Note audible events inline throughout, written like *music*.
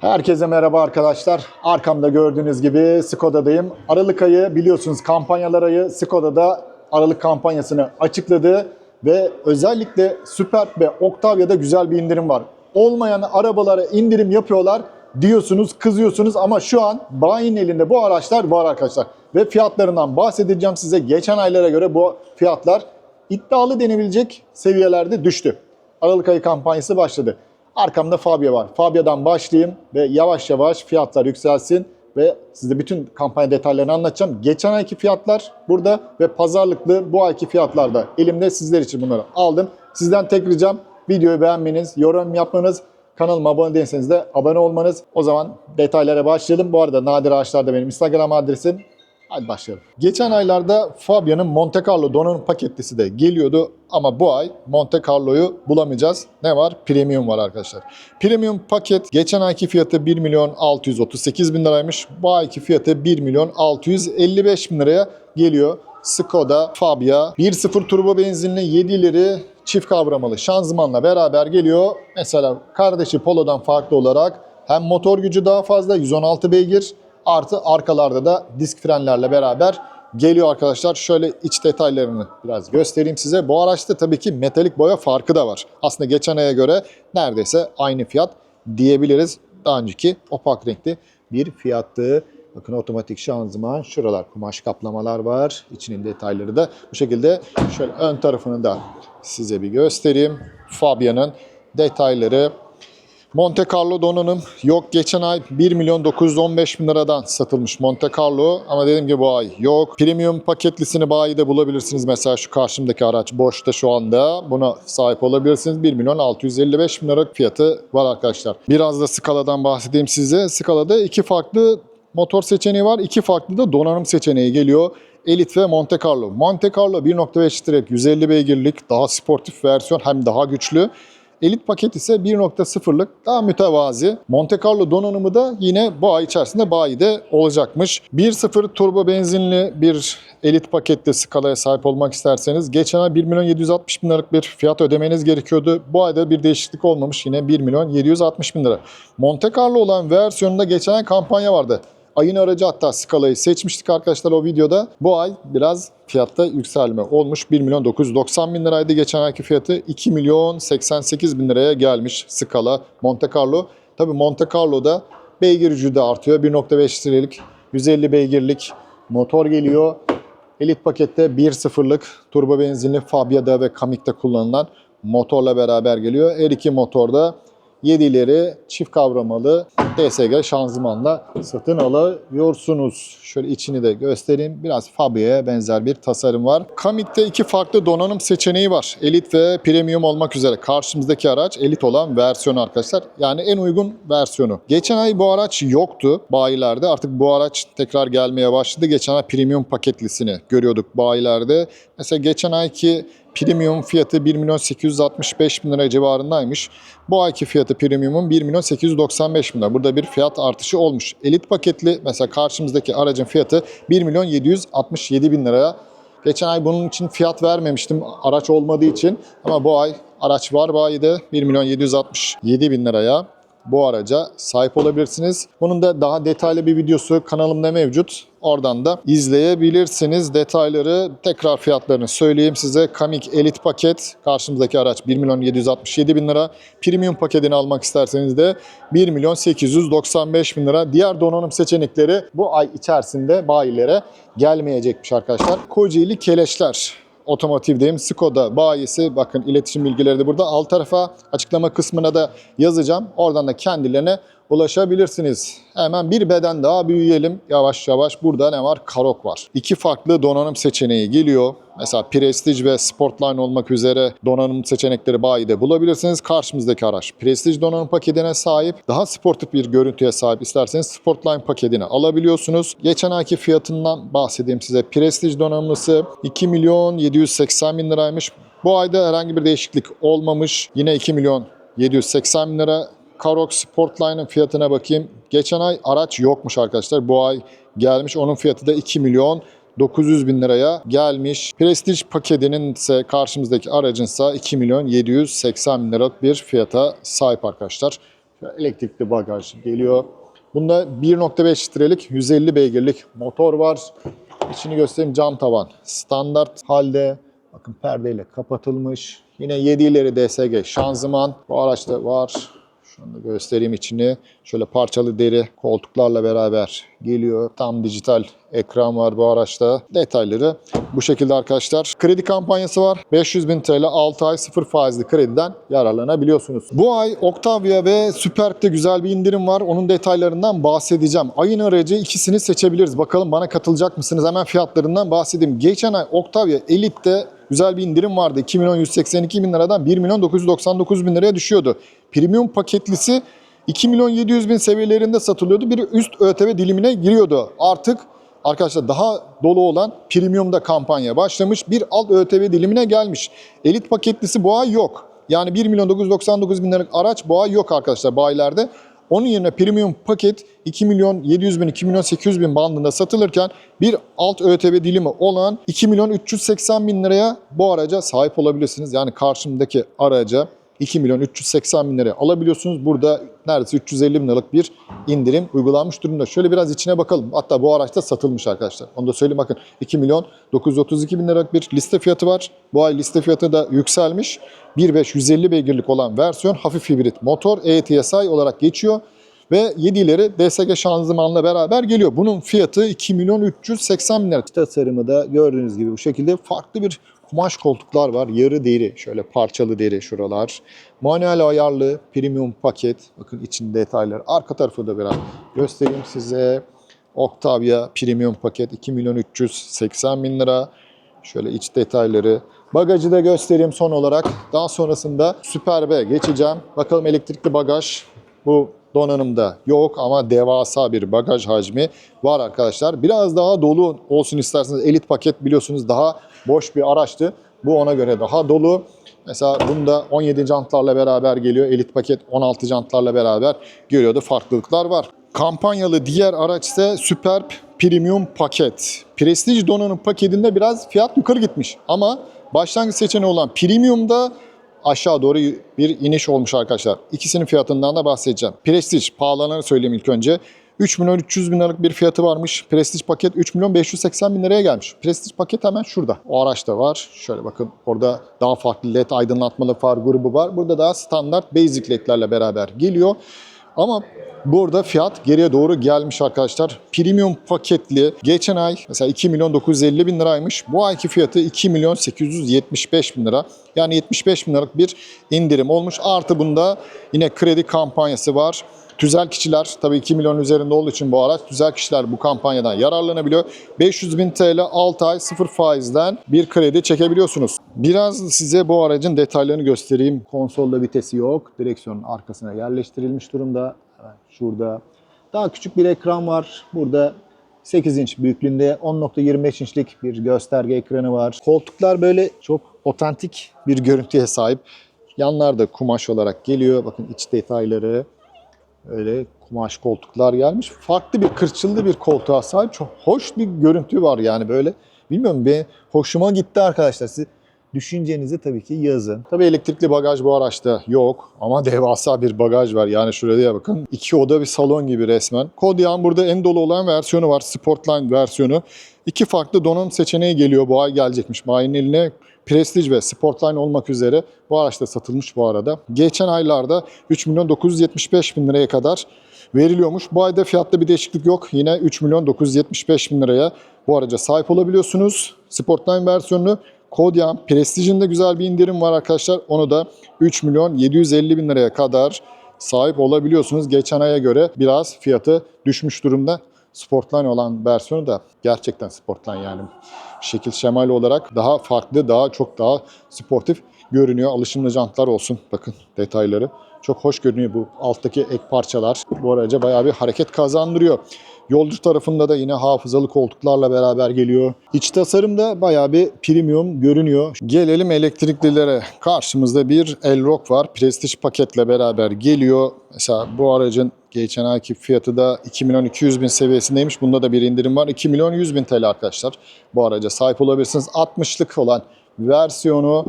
Herkese merhaba arkadaşlar. Arkamda gördüğünüz gibi Skoda'dayım. Aralık ayı biliyorsunuz kampanyalar ayı Skoda'da Aralık kampanyasını açıkladı ve özellikle Superb ve Octavia'da güzel bir indirim var. Olmayan arabalara indirim yapıyorlar diyorsunuz, kızıyorsunuz ama şu an bayinin elinde bu araçlar var arkadaşlar. Ve fiyatlarından bahsedeceğim size. Geçen aylara göre bu fiyatlar iddialı denebilecek seviyelerde düştü. Aralık ayı kampanyası başladı. Arkamda Fabia var. Fabia'dan başlayayım ve yavaş yavaş fiyatlar yükselsin ve size bütün kampanya detaylarını anlatacağım. Geçen ayki fiyatlar burada ve pazarlıklı bu ayki fiyatlar da elimde sizler için bunları aldım. Sizden tek ricam videoyu beğenmeniz, yorum yapmanız, kanalıma abone değilseniz de abone olmanız. O zaman detaylara başlayalım. Bu arada Nadir Ağaçlar da benim Instagram adresim. Hadi başlayalım. Geçen aylarda Fabia'nın Monte Carlo donanım paketlisi de geliyordu ama bu ay Monte Carlo'yu bulamayacağız. Ne var? Premium var arkadaşlar. Premium paket geçen ayki fiyatı 1 milyon 638 bin liraymış. Bu ayki fiyatı 1 milyon 655 bin liraya geliyor. Skoda Fabia 1.0 turbo benzinli 7 ileri çift kavramalı şanzımanla beraber geliyor. Mesela kardeşi Polo'dan farklı olarak hem motor gücü daha fazla 116 beygir Artı arkalarda da disk frenlerle beraber geliyor arkadaşlar. Şöyle iç detaylarını biraz göstereyim size. Bu araçta tabii ki metalik boya farkı da var. Aslında geçen aya göre neredeyse aynı fiyat diyebiliriz. Daha önceki opak renkli bir fiyattı. Bakın otomatik şanzıman, şuralar kumaş kaplamalar var. İçinin detayları da bu şekilde. Şöyle ön tarafını da size bir göstereyim. Fabia'nın detayları Monte Carlo donanım yok. Geçen ay 1 milyon 915 bin liradan satılmış Monte Carlo ama dediğim gibi bu ay yok. Premium paketlisini bayide bulabilirsiniz. Mesela şu karşımdaki araç boşta şu anda. Buna sahip olabilirsiniz. 1 milyon 655 bin lira fiyatı var arkadaşlar. Biraz da Scala'dan bahsedeyim size. Scala'da iki farklı motor seçeneği var. iki farklı da donanım seçeneği geliyor. Elite ve Monte Carlo. Monte Carlo 1.5 litre 150 beygirlik daha sportif versiyon hem daha güçlü. Elit paket ise 1.0'lık daha mütevazi. Monte Carlo donanımı da yine bu ay içerisinde bayide olacakmış. 1.0 turbo benzinli bir elit pakette skalaya sahip olmak isterseniz geçen ay 1 milyon 760 bin liralık bir fiyat ödemeniz gerekiyordu. Bu ayda bir değişiklik olmamış yine 1 milyon 760 bin lira. Monte Carlo olan versiyonunda geçen ay kampanya vardı. Ayın aracı hatta skalayı seçmiştik arkadaşlar o videoda. Bu ay biraz fiyatta yükselme olmuş. 1 milyon 990 bin liraydı geçen ayki fiyatı. 2 milyon 88 bin liraya gelmiş skala Monte Carlo. Tabi Monte Carlo'da beygir gücü de artıyor. 1.5 litrelik 150 beygirlik motor geliyor. Elit pakette 1.0'lık turbo benzinli Fabia'da ve Kamik'te kullanılan motorla beraber geliyor. Her iki motorda 7 ileri çift kavramalı DSG şanzımanla satın alıyorsunuz. Şöyle içini de göstereyim. Biraz Fabia'ya benzer bir tasarım var. Kamik'te iki farklı donanım seçeneği var. Elit ve Premium olmak üzere. Karşımızdaki araç elit olan versiyonu arkadaşlar. Yani en uygun versiyonu. Geçen ay bu araç yoktu bayilerde. Artık bu araç tekrar gelmeye başladı. Geçen ay Premium paketlisini görüyorduk bayilerde. Mesela geçen ayki Premium fiyatı 1 milyon 865 bin lira civarındaymış. Bu ayki fiyatı Premium'un 1 milyon 895 bin lira. Burada bir fiyat artışı olmuş. Elit paketli mesela karşımızdaki aracın fiyatı 1 milyon 767 bin liraya. Geçen ay bunun için fiyat vermemiştim araç olmadığı için. Ama bu ay araç var bayide 1 milyon 767 bin liraya bu araca sahip olabilirsiniz. Bunun da daha detaylı bir videosu kanalımda mevcut. Oradan da izleyebilirsiniz. Detayları tekrar fiyatlarını söyleyeyim size. Kamik Elite paket karşımızdaki araç 1 milyon 767 bin lira. Premium paketini almak isterseniz de 1 milyon 895 bin lira. Diğer donanım seçenekleri bu ay içerisinde bayilere gelmeyecekmiş arkadaşlar. Kocaeli Keleşler otomotivdeyim. Skoda bayisi bakın iletişim bilgileri de burada. Alt tarafa açıklama kısmına da yazacağım. Oradan da kendilerine ulaşabilirsiniz. Hemen bir beden daha büyüyelim yavaş yavaş. Burada ne var? Karok var. İki farklı donanım seçeneği geliyor. Mesela Prestige ve Sportline olmak üzere donanım seçenekleri bayide bulabilirsiniz. Karşımızdaki araç Prestige donanım paketine sahip. Daha sportif bir görüntüye sahip isterseniz Sportline paketini alabiliyorsunuz. Geçen ayki fiyatından bahsedeyim size. Prestige donanımlısı 2 milyon 780 bin liraymış. Bu ayda herhangi bir değişiklik olmamış. Yine 2 milyon 780 bin lira. Karoq Sportline'ın fiyatına bakayım. Geçen ay araç yokmuş arkadaşlar. Bu ay gelmiş. Onun fiyatı da 2 milyon 900 bin liraya gelmiş. Prestige paketinin ise karşımızdaki aracınsa 2 milyon 780 bin liralık bir fiyata sahip arkadaşlar. Elektrikli bagaj geliyor. Bunda 1.5 litrelik 150 beygirlik motor var. İçini göstereyim cam tavan. Standart halde bakın perdeyle kapatılmış. Yine 7 ileri DSG şanzıman. Bu araçta var. Şunu da göstereyim içini. Şöyle parçalı deri koltuklarla beraber geliyor. Tam dijital ekran var bu araçta. Detayları bu şekilde arkadaşlar. Kredi kampanyası var. 500 bin TL 6 ay 0 faizli krediden yararlanabiliyorsunuz. Bu ay Octavia ve Superb'de güzel bir indirim var. Onun detaylarından bahsedeceğim. Ayın aracı ikisini seçebiliriz. Bakalım bana katılacak mısınız? Hemen fiyatlarından bahsedeyim. Geçen ay Octavia Elite'de güzel bir indirim vardı. 2 milyon 182 bin liradan 1 milyon 999 bin liraya düşüyordu. Premium paketlisi 2 milyon 700 bin seviyelerinde satılıyordu. Biri üst ÖTV dilimine giriyordu. Artık arkadaşlar daha dolu olan Premium'da kampanya başlamış. Bir alt ÖTV dilimine gelmiş. Elit paketlisi bu ay yok. Yani 1 milyon 999 bin liralık araç bu ay yok arkadaşlar bayilerde. Onun yerine premium paket 2 milyon 700 bin, 2 milyon 800 bin bandında satılırken bir alt ÖTV dilimi olan 2 milyon 380 bin liraya bu araca sahip olabilirsiniz. Yani karşımdaki araca 2 milyon 380 bin liraya alabiliyorsunuz. Burada neredeyse 350 bin liralık bir indirim uygulanmış durumda. Şöyle biraz içine bakalım. Hatta bu araçta satılmış arkadaşlar. Onu da söyleyeyim bakın 2 milyon 932 bin liralık bir liste fiyatı var. Bu ay liste fiyatı da yükselmiş. 1.5 150 beygirlik olan versiyon hafif hibrit motor ETSI olarak geçiyor. Ve 7 ileri DSG şanzımanla beraber geliyor. Bunun fiyatı 2 milyon 380 bin lira. Tasarımı da gördüğünüz gibi bu şekilde farklı bir kumaş koltuklar var. Yarı deri, şöyle parçalı deri şuralar. Manuel ayarlı premium paket. Bakın içinde detaylar. Arka tarafı da biraz göstereyim size. Octavia premium paket 2 milyon 380 bin lira. Şöyle iç detayları. Bagajı da göstereyim son olarak. Daha sonrasında Superb'e geçeceğim. Bakalım elektrikli bagaj bu donanımda yok ama devasa bir bagaj hacmi var arkadaşlar. Biraz daha dolu olsun isterseniz elit paket biliyorsunuz daha boş bir araçtı. Bu ona göre daha dolu. Mesela bunda 17 jantlarla beraber geliyor. Elit paket 16 jantlarla beraber geliyordu. Farklılıklar var. Kampanyalı diğer araç ise Superb Premium paket. Prestige donanım paketinde biraz fiyat yukarı gitmiş. Ama başlangıç seçeneği olan Premium'da aşağı doğru bir iniş olmuş arkadaşlar. İkisinin fiyatından da bahsedeceğim. Prestige pahalananı söyleyeyim ilk önce. 3 milyon 300 bin liralık bir fiyatı varmış. Prestige paket 3 milyon 580 bin liraya gelmiş. Prestige paket hemen şurada. O araçta var. Şöyle bakın orada daha farklı led aydınlatmalı far grubu var. Burada daha standart basic ledlerle beraber geliyor. Ama burada fiyat geriye doğru gelmiş arkadaşlar. Premium paketli geçen ay mesela 2 milyon 950 bin liraymış. Bu ayki fiyatı 2 milyon 875 bin lira. Yani 75 bin liralık bir indirim olmuş. Artı bunda yine kredi kampanyası var. Tüzel kişiler tabii 2 milyon üzerinde olduğu için bu araç tüzel kişiler bu kampanyadan yararlanabiliyor. 500 bin TL 6 ay 0 faizden bir kredi çekebiliyorsunuz. Biraz size bu aracın detaylarını göstereyim. Konsolda vitesi yok. Direksiyonun arkasına yerleştirilmiş durumda. Şurada daha küçük bir ekran var. Burada 8 inç büyüklüğünde 10.25 inçlik bir gösterge ekranı var. Koltuklar böyle çok otantik bir görüntüye sahip. Yanlarda kumaş olarak geliyor. Bakın iç detayları. Öyle kumaş koltuklar gelmiş. Farklı bir kırçıllı bir koltuğa sahip. Çok hoş bir görüntü var yani böyle. Bilmiyorum be hoşuma gitti arkadaşlar. Siz düşüncenizi tabii ki yazın. Tabii elektrikli bagaj bu araçta yok ama *laughs* devasa bir bagaj var. Yani şuraya bakın. iki oda bir salon gibi resmen. Kodiak'ın burada en dolu olan versiyonu var. Sportline versiyonu. İki farklı donanım seçeneği geliyor. Bu ay gelecekmiş. Bayinin eline Prestige ve Sportline olmak üzere bu araçta satılmış bu arada. Geçen aylarda 3 milyon 975 bin liraya kadar veriliyormuş. Bu ayda fiyatta bir değişiklik yok. Yine 3 milyon 975 bin liraya bu araca sahip olabiliyorsunuz. Sportline versiyonunu Kodiak'ın Prestige'in güzel bir indirim var arkadaşlar. Onu da 3 milyon 750 bin liraya kadar sahip olabiliyorsunuz. Geçen aya göre biraz fiyatı düşmüş durumda. Sportline olan versiyonu da gerçekten Sportline yani şekil şemal olarak daha farklı, daha çok daha sportif görünüyor. Alışımlı jantlar olsun. Bakın detayları. Çok hoş görünüyor bu alttaki ek parçalar. Bu araca bayağı bir hareket kazandırıyor. Yolcu tarafında da yine hafızalı koltuklarla beraber geliyor. İç tasarımda bayağı bir premium görünüyor. Gelelim elektriklilere. Karşımızda bir Elrock var. Prestige paketle beraber geliyor. Mesela bu aracın geçen ayki fiyatı da 2 milyon 200 bin seviyesindeymiş. Bunda da bir indirim var. 2 milyon 100 bin TL arkadaşlar. Bu araca sahip olabilirsiniz. 60'lık olan versiyonu.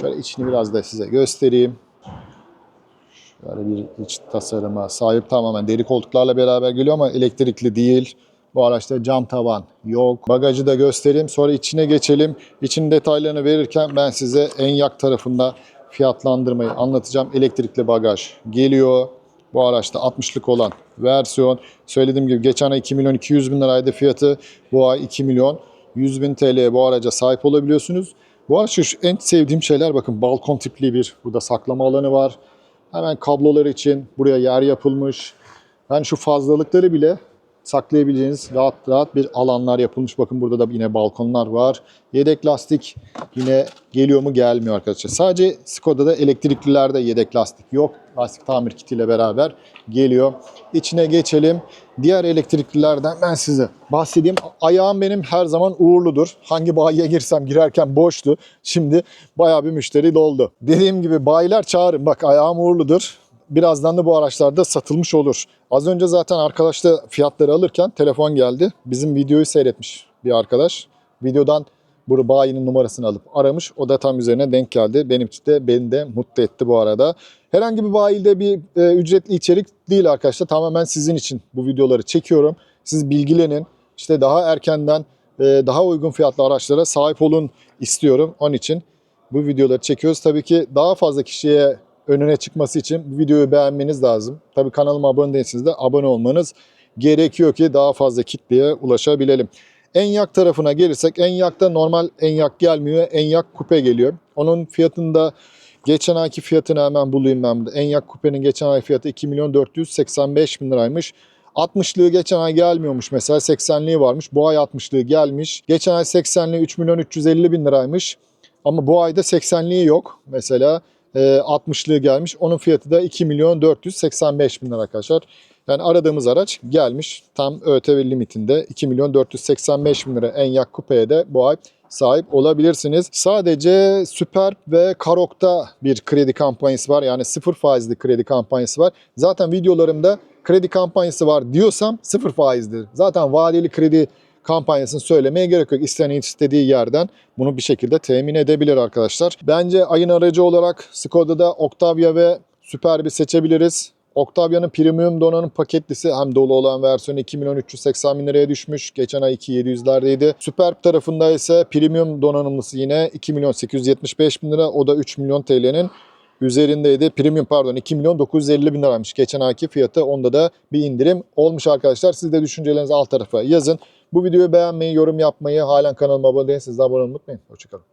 Şöyle içini biraz da size göstereyim. Böyle bir iç tasarıma sahip tamamen deri koltuklarla beraber geliyor ama elektrikli değil. Bu araçta cam tavan yok. Bagajı da göstereyim. Sonra içine geçelim. İçin detaylarını verirken ben size en yak tarafında fiyatlandırmayı anlatacağım. Elektrikli bagaj geliyor. Bu araçta 60'lık olan versiyon. Söylediğim gibi geçen ay 2 milyon 200 bin liraydı fiyatı. Bu ay 2 milyon 100 bin TL'ye bu araca sahip olabiliyorsunuz. Bu araçta şu en sevdiğim şeyler bakın balkon tipli bir burada saklama alanı var. Hemen kablolar için buraya yer yapılmış. Yani şu fazlalıkları bile saklayabileceğiniz rahat rahat bir alanlar yapılmış. Bakın burada da yine balkonlar var. Yedek lastik yine geliyor mu gelmiyor arkadaşlar. Sadece Skoda'da elektriklilerde yedek lastik yok. Lastik tamir kitiyle beraber geliyor. İçine geçelim. Diğer elektriklilerden ben size bahsedeyim. Ayağım benim her zaman uğurludur. Hangi bayiye girsem girerken boştu. Şimdi bayağı bir müşteri doldu. Dediğim gibi bayiler çağırın. Bak ayağım uğurludur. Birazdan da bu araçlarda satılmış olur. Az önce zaten arkadaşla fiyatları alırken telefon geldi. Bizim videoyu seyretmiş bir arkadaş. Videodan bu bayinin numarasını alıp aramış. O da tam üzerine denk geldi. Benim için de beni de mutlu etti bu arada. Herhangi bir bayilde bir e, ücretli içerik değil arkadaşlar. Tamamen sizin için bu videoları çekiyorum. Siz bilgilenin. İşte daha erkenden e, daha uygun fiyatlı araçlara sahip olun istiyorum. Onun için bu videoları çekiyoruz. Tabii ki daha fazla kişiye önüne çıkması için bu videoyu beğenmeniz lazım. Tabii kanalıma abone değilseniz de abone olmanız gerekiyor ki daha fazla kitleye ulaşabilelim. En yak tarafına gelirsek en yakta normal en yak gelmiyor. En yak kupe geliyor. Onun fiyatında geçen ayki fiyatını hemen bulayım ben. En yak kupenin geçen ay fiyatı 2 milyon 485 bin liraymış. 60'lığı geçen ay gelmiyormuş mesela 80'liği varmış. Bu ay 60'lığı gelmiş. Geçen ay 80'liği 3 milyon 350 bin liraymış. Ama bu ayda 80'liği yok mesela. E, 60'lığı gelmiş. Onun fiyatı da 2 milyon 485 bin lira arkadaşlar. Yani aradığımız araç gelmiş. Tam ÖTV limitinde 2 milyon 485 bin lira en yak kupeye de bu ay sahip olabilirsiniz. Sadece Superb ve Karok'ta bir kredi kampanyası var. Yani sıfır faizli kredi kampanyası var. Zaten videolarımda kredi kampanyası var diyorsam sıfır faizdir. Zaten vadeli kredi kampanyasını söylemeye gerek yok. İsteyen istediği yerden bunu bir şekilde temin edebilir arkadaşlar. Bence ayın aracı olarak Skoda'da Octavia ve Superb'i seçebiliriz. Octavia'nın premium donanım paketlisi hem dolu olan versiyonu 2 milyon 380 bin liraya düşmüş. Geçen ay 2.700'lerdeydi. Superb tarafında ise premium donanımlısı yine 2 milyon 875 bin lira. O da 3 milyon TL'nin üzerindeydi. Premium pardon 2 milyon 950 bin liraymış. Geçen ayki fiyatı onda da bir indirim olmuş arkadaşlar. Siz de düşüncelerinizi alt tarafa yazın. Bu videoyu beğenmeyi, yorum yapmayı, halen kanalıma abone değilseniz de abone olmayı unutmayın. Hoşçakalın.